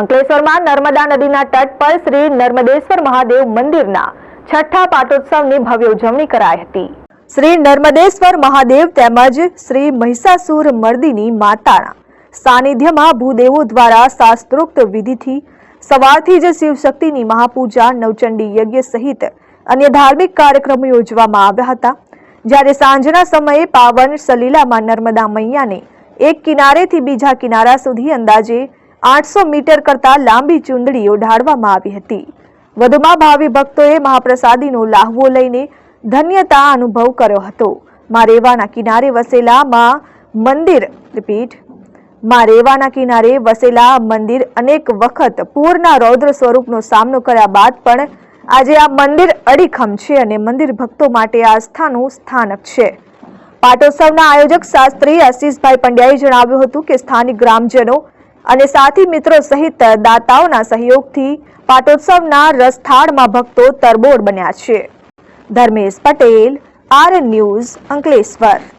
અંકલેશ્વરમાં નર્મદા નદીના તટ પર શ્રી નર્મદેશ્વર મહાદેવ મંદિરના છઠ્ઠા પાટોત્સવની ભવ્ય ઉજવણી કરાઈ હતી. શ્રી નર્મદેશ્વર મહાદેવ તેમજ શ્રી મહિષાસુર મર્દિની માતાના સાનિધ્યમાં ભૂદેવો દ્વારા શાસ્ત્રોક્ત વિધિથી સવારથી જ શિવશક્તિની મહાપૂજા, નવચંડી યજ્ઞ સહિત અન્ય ધાર્મિક કાર્યક્રમો યોજવામાં આવ્યા હતા. જ્યારે સાંજના સમયે પાવન સલીલામાં નર્મદા મૈયાને એક કિનારેથી બીજા કિનારા સુધી અંદાજે આઠસો મીટર કરતા લાંબી ચૂંદડીઓ ઢાળવામાં આવી હતી. વધુમાં ભાવિ ભક્તોએ મહાપ્રસાદીનો લાહવો લઈને ધન્યતા અનુભવ કર્યો હતો. માં રેવાના કિનારે વસેલા માં મંદિર રિપીટમાં રેવાના કિનારે વસેલા મંદિર અનેક વખત પૂરના રૌદ્ર સ્વરૂપનો સામનો કર્યા બાદ પણ આજે આ મંદિર અડીખમ છે અને મંદિર ભક્તો માટે આ આસ્થાનું સ્થાનક છે. પાટોત્સવના આયોજક શાસ્ત્રી આશીષભાઈ પંડ્યાએ જણાવ્યું હતું કે સ્થાનિક ગ્રામજનો અને સાથી મિત્રો સહિત દાતાઓના સહયોગથી પાટોત્સવના રસથાળમાં ભક્તો તરબોળ બન્યા છે. Dharmesh Patel, R news Ankleshwar.